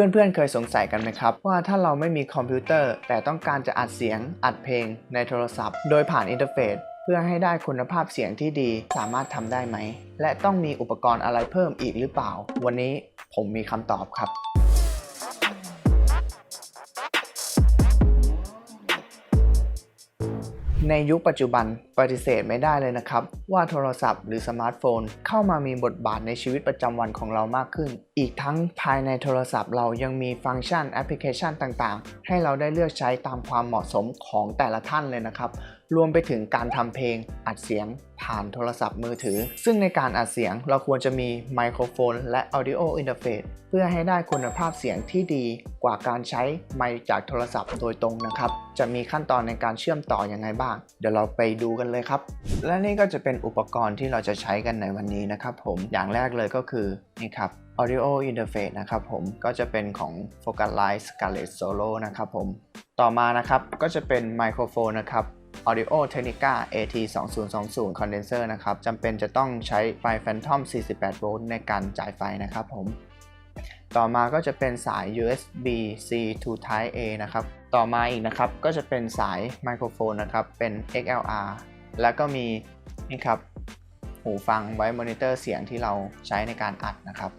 เพื่อนๆ เคยสงสัยกันไหมครับ ว่าถ้าเราไม่มีคอมพิวเตอร์ แต่ต้องการจะอัดเสียง อัดเพลง ในโทรศัพท์ โดยผ่านอินเทอร์เฟซเพื่อให้ได้คุณภาพเสียงที่ดีสามารถทำได้ไหม และต้องมีอุปกรณ์อะไรเพิ่มอีกหรือเปล่า วันนี้ผมมีคำตอบครับ ในยุคปัจจุบันปฏิเสธไม่ได้เลยนะครับ ว่าโทรศัพท์หรือสมาร์ทโฟน เข้ามามีบทบาทในชีวิตประจำวันของเรามากขึ้น อีกทั้งภายในโทรศัพท์เรายังมีฟังก์ชันแอปพลิเคชันต่างๆ ให้เราได้เลือกใช้ตามความเหมาะสมของแต่ละท่านเลยนะครับ รวมไปถึงการทำเพลงอัดเสียงผ่านโทรศัพท์มือถือ ซึ่งในการอัดเสียงเราควรจะมีไมโครโฟนและ Audio Interface เพื่อให้ได้คุณภาพเสียงที่ดีกว่าการใช้ไมค์จากโทรศัพท์โดยตรงนะครับ จะมีขั้นตอนในการเชื่อมต่ออยังไงบ้างเดี๋ยวเราไปดูกันเลยครับ และนี่ก็จะเป็นอุปกรณ์ที่เราจะใช้กันในวันนี้นะครับผมอย่างแรกเลยก็คือนี่ครับ Audio Interface นะครับผมก็จะเป็นของ Focusrite Scarlett Solo นะครับผมต่อมานะครับก็จะเป็นไมโครโฟนนะครับ Audio Technica AT 2020 Condenser นะครับจำเป็นจะต้องใช้ไฟ Phantom 48 โวลต์ในการจ่ายไฟนะครับผม ต่อมาก็จะเป็นสาย USB C to Type A นะครับ ต่อมาอีกนะครับก็จะเป็นสายไมโครโฟนนะครับ เป็น XLR แล้วก็มีนี่ครับหูฟังไว้มอนิเตอร์เสียงที่เราใช้ในการอัดนะครับ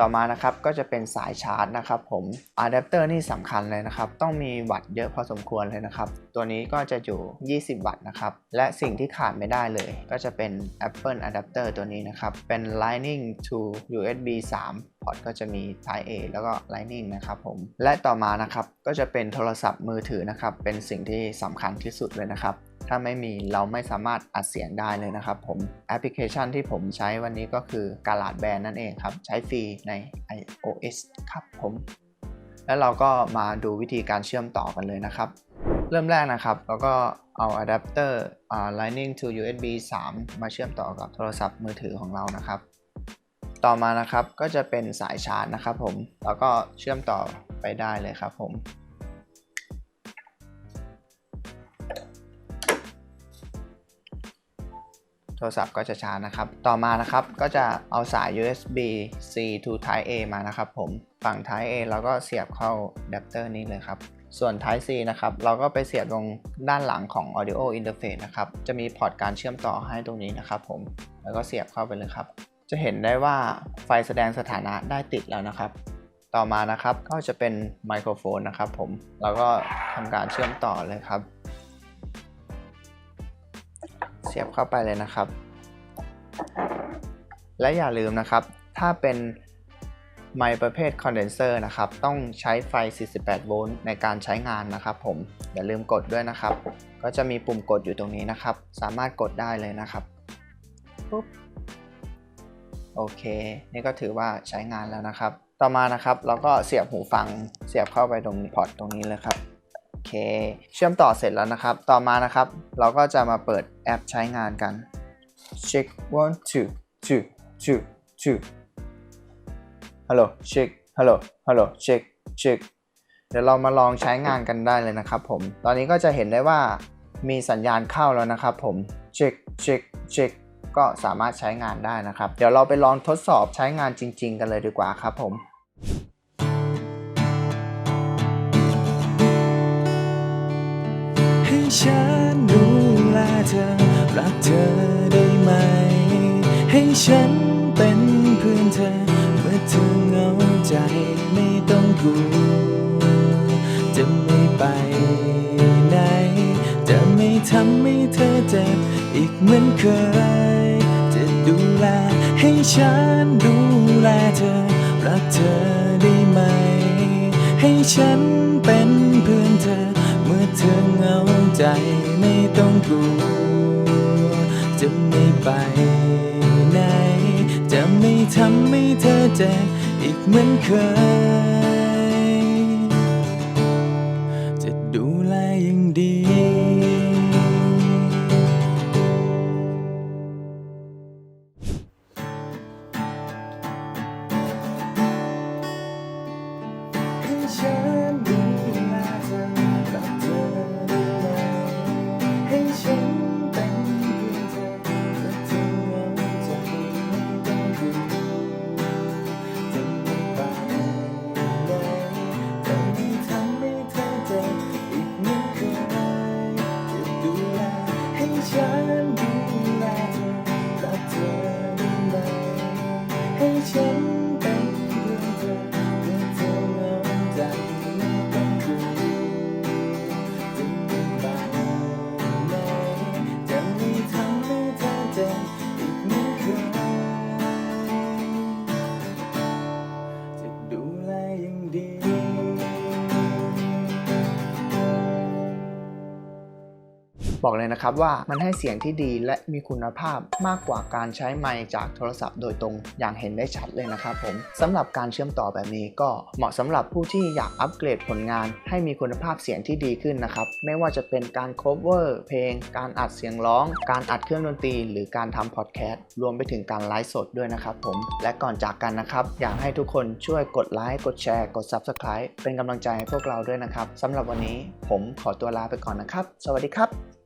ต่อมานะครับก็จะเป็นสายชาร์จนะครับผมอะแดปเตอร์นี่สำคัญเลยนะครับ ต้องมีวัตต์เยอะพอสมควรเลยนะครับ ตัวนี้ก็จะอยู่ 20 วัตต์นะครับ และสิ่งที่ขาดไม่ได้เลย ก็จะเป็น Apple Adapter ตัวนี้นะครับ เป็น Lightning to USB 3 พอร์ตก็จะมี Type A แล้วก็ Lightning นะครับผม และต่อมานะครับก็จะเป็นโทรศัพท์มือถือนะครับ เป็นสิ่งที่สำคัญที่สุดเลยนะครับ ถ้าไม่มีเราไม่สามารถอัดเสียงได้เลยนะครับผม แอปพลิเคชันที่ผมใช้วันนี้ก็คือกาลาดแบนนั่นเองครับ ใช้ฟรีใน iOS ครับผม แล้วเราก็มาดูวิธีการเชื่อมต่อกันเลยนะครับ เริ่มแรกนะครับเราก็เอาอะแดปเตอร์ Lightning to USB 3 มาเชื่อมต่อกับโทรศัพท์มือถือของเรานะครับ ต่อมานะครับก็จะเป็นสายชาร์จนะครับผมแล้วก็เชื่อมต่อไปได้เลยครับผมโทรศัพท์ก็จะชาร์จนะครับ ต่อมานะครับก็จะเอาสาย USB C to Type A มานะครับผมฝั่ง Type A เราก็เสียบเข้าอะแดปเตอร์นี้เลยครับส่วน Type C นะครับ เราก็ไปเสียบตรงด้านหลังของ Audio Interface นะครับ จะมีพอร์ตการเชื่อมต่อให้ตรงนี้นะครับผม แล้วก็เสียบเข้าไปเลยครับ จะเห็นได้ว่าไฟแสดงสถานะได้ติดแล้วนะครับ ต่อมานะครับก็จะเป็นไมโครโฟนนะครับผมแล้วก็ทำการเชื่อมต่อเลยครับ เสียบเข้าไปเลยนะครับ และอย่าลืมนะครับ ถ้าเป็นไมค์ประเภทคอนเดนเซอร์นะครับ ต้องใช้ไฟ 48 โวลต์ในการใช้งานนะครับ ผม อย่าลืมกดด้วยนะครับ ก็จะมีปุ่มกดอยู่ตรงนี้นะครับ สามารถกดได้เลยนะครับปุ๊บ โอเค นี่ก็ถือว่าใช้งานแล้วนะครับ ต่อมานะครับเราก็เสียบหูฟังเสียบเข้าไปตรงพอร์ตตรงนี้เลยครับโอเค เชื่อมต่อเสร็จแล้วนะครับ ต่อมานะครับ เราก็จะมาเปิดแอปใช้งานกัน check one two two two two ฮัลโหล check ฮัลโหลฮัลโหล check check เดี๋ยวเรามาลองใช้งานกันได้เลยนะครับผม ตอนนี้ก็จะเห็นได้ว่ามีสัญญาณเข้าแล้วนะครับผม check check check ก็สามารถใช้งานได้นะครับ เดี๋ยวเราไปลองทดสอบใช้งานจริง ๆ กันเลยดีกว่าครับผมให้ฉันดูแลเธอรักเธอได้ไหม ให้ฉัน ทำให้เธอเจ็บอีกเหมือนเคย จะดูแลให้ฉันดูแลเธอ รักเธอได้ไหม ให้ฉันเป็นเพื่อนเธอ เมื่อเธอเหงาใจไม่ต้องกลัว จะไม่ไปไหน จะไม่ทำให้เธอเจ็บอีกเหมือนเคย บอกเลยนะครับว่ามันให้เสียงที่ดีและมีคุณภาพมากกว่าการใช้ไมค์จากโทรศัพท์โดยตรงอย่างเห็นได้ชัดเลยนะครับผมสำหรับการเชื่อมต่อแบบนี้ก็เหมาะสำหรับผู้ที่อยากอัปเกรดผลงาน ให้มีคุณภาพเสียงที่ดีขึ้นนะครับไม่ว่าจะเป็นการ cover เพลง การอัดเสียงร้อง การอัดเครื่องดนตรี หรือการทำพอดแคสต์รวมไปถึงการไลฟ์สดด้วยนะครับผมและก่อนจากกันนะครับ อยากให้ทุกคนช่วยกดไลค์กดแชร์ กด Subscribe เป็นกำลังใจให้พวกเราด้วยนะครับสำหรับวันนี้ผมขอตัวลาไปก่อนนะครับ สวัสดีครับ